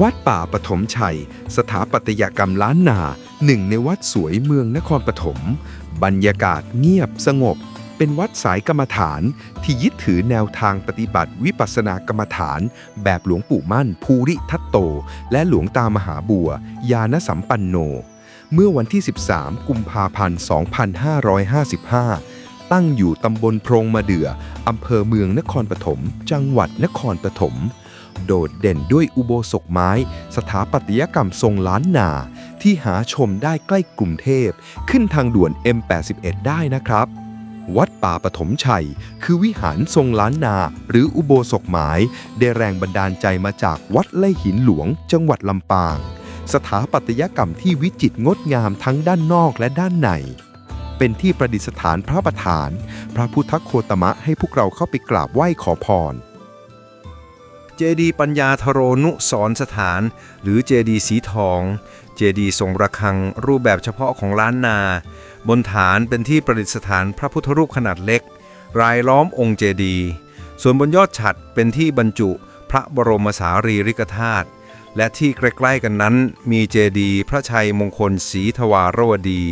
วัดป่าปฐมชัย สถาปัตยกรรมล้านนาหนึ่งในวัดสวยเมืองนครปฐมบรรยากาศเงียบสงบ เป็นวัดสายกรรมฐานที่ยึดถือแนวทางปฏิบัติวิปัสสนากรรมฐาน แบบหลวงปู่มั่น ภูริทัตโต และหลวงตามหาบัวยานสัมปันโน เมื่อวันที่ 13 กุมภาพันธ์ 2555 ตั้งอยู่ตำบลโพรงมะเดื่ออำเภอเมืองนครปฐมจังหวัดนครปฐม โดดเด่นด้วยอุโบสถไม้ สถาปัตยกรรมทรงล้านนา ที่หาชมได้ใกล้กรุงเทพ ขึ้นทางด่วน M81 ได้นะครับ วัดป่าปฐมชัย คือวิหารทรงล้านนา หรืออุโบสถไม้ได้แรงบันดาลใจมาจากวัดไล่หินหลวง จังหวัดลำปาง สถาปัตยกรรมที่วิจิตรงดงามทั้งด้านนอกและด้านในเป็นที่ประดิษฐานพระประธาน พระพุทธโคตมะให้พวกเราเข้าไปกราบไหว้ขอพร เจดีปัญญาทโรนุสรณ์สถาน หรือเจดีสีทอง เจดีทรงระฆังรูปแบบเฉพาะของล้านนา บนฐานเป็นที่ประดิษฐานพระพุทธรูปขนาดเล็ก รายล้อมองค์เจดี ส่วนบนยอดฉัตรเป็นที่บรรจุพระบรมสารีริกธาตุและที่ใกล้ๆกันนั้นมีเจดีพระชัยมงคลศรีทวารวดี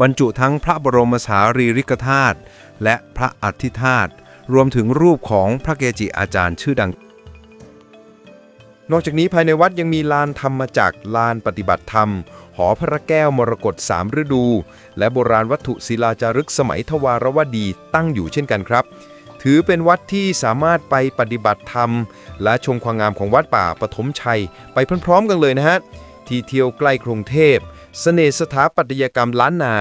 บรรจุทั้งพระบรมสารีริกธาตุและพระอัฐิธาตุรวมถึงรูปของพระเกจิอาจารย์ชื่อดัง นอกจากนี้ภายในวัดยังมีลานธรรมจักรลานปฏิบัติธรรม หอพระแก้วมรกตสามฤดู และโบราณวัตถุศิลาจารึกสมัยทวารวดีตั้งอยู่เช่นกันครับ ถือเป็นวัดที่สามารถไปปฏิบัติธรรม และชมความงามของวัดป่าปฐมชัย ไปพร้อมๆกันเลยนะฮะที่เที่ยวใกล้กรุงเทพเสน่ห์สถาปัตยกรรมล้านนา